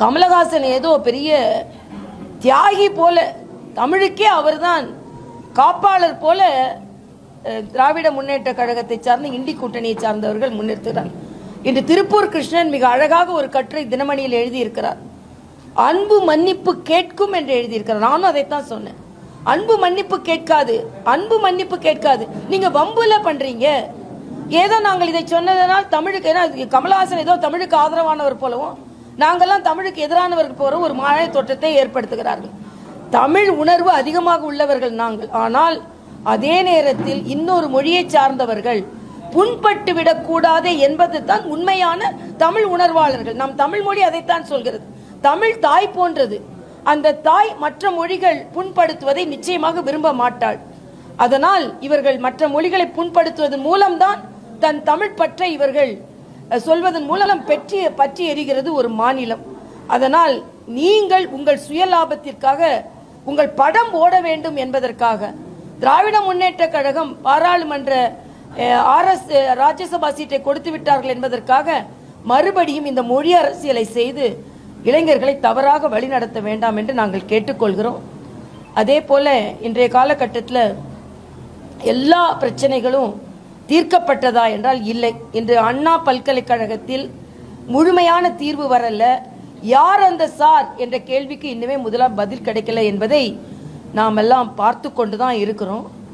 கமலஹாசன் ஏதோ பெரிய தியாகி போல தமிழுக்கே அவர்தான் காப்பாளர் போல திராவிட முன்னேற்ற கழகத்தை சார்ந்த இண்டி கூட்டணியை சார்ந்தவர்கள் முன்னிறுத்துகிறார். இன்று திருப்பூர் கிருஷ்ணன் மிக அழகாக ஒரு கட்டுரை தினமணியில் எழுதியிருக்கிறார். அன்பு மன்னிப்பு கேட்கும் என்று எழுதியிருக்கிறார். நானும் அதைத்தான் சொன்னேன். அன்பு மன்னிப்பு கேட்காது அன்பு மன்னிப்பு கேட்காது. நீங்க வம்புல பண்றீங்க. ஏதோ நாங்கள் இதை சொன்னதனால் தமிழுக்கு ஏன்னா கமலஹாசன் ஏதோ தமிழுக்கு ஆதரவானவர் போலவும் நாங்கள்லாம் தமிழுக்கு எதிரானவர்கள் போகிற ஒரு மாய தோற்றத்தை ஏற்படுத்துகிறார்கள். தமிழ் உணர்வு அதிகமாக உள்ளவர்கள் நாங்கள். ஆனால் அதே நேரத்தில் இன்னொரு மொழியை சார்ந்தவர்கள் புண்பட்டு விடக்கூடாது என்பது தான் உண்மையான தமிழ் உணர்வாளர்கள். நம் தமிழ் மொழி அதைத்தான் சொல்கிறது. தமிழ் தாய் போன்றது. அந்த தாய் மற்ற மொழிகள் புண்படுத்துவதை நிச்சயமாக விரும்ப மாட்டாள். அதனால் இவர்கள் மற்ற மொழிகளை புண்படுத்துவதன் மூலம்தான் தன் தமிழ் பற்றை இவர்கள் சொல்வதன் மூலம் பெற்றி பற்றி எரிகிறது ஒரு மாநிலம். அதனால் நீங்கள் உங்கள் சுயலாபத்திற்காக உங்கள் படம் ஓட வேண்டும் என்பதற்காக திராவிட முன்னேற்ற கழகம் பாராளுமன்ற ஆர்எஸ் ராஜ்யசபா சீட்டை கொடுத்து விட்டார்கள் என்பதற்காக மறுபடியும் இந்த மொழி அரசியலை செய்து இளைஞர்களை தவறாக வழிநடத்த வேண்டாம் என்று நாங்கள் கேட்டுக்கொள்கிறோம். அதே போல இன்றைய காலகட்டத்தில் எல்லா பிரச்சனைகளும் தீர்க்கப்பட்டதா என்றால் இல்லை. இன்று அண்ணா பல்கலைக்கழகத்தில் முழுமையான தீர்வு வரல. யார் அந்த சார் என்ற கேள்விக்கு இன்னுமே முதலாக பதில் கிடைக்கல என்பதை நாம் எல்லாம் பார்த்து கொண்டு தான் இருக்கிறோம்.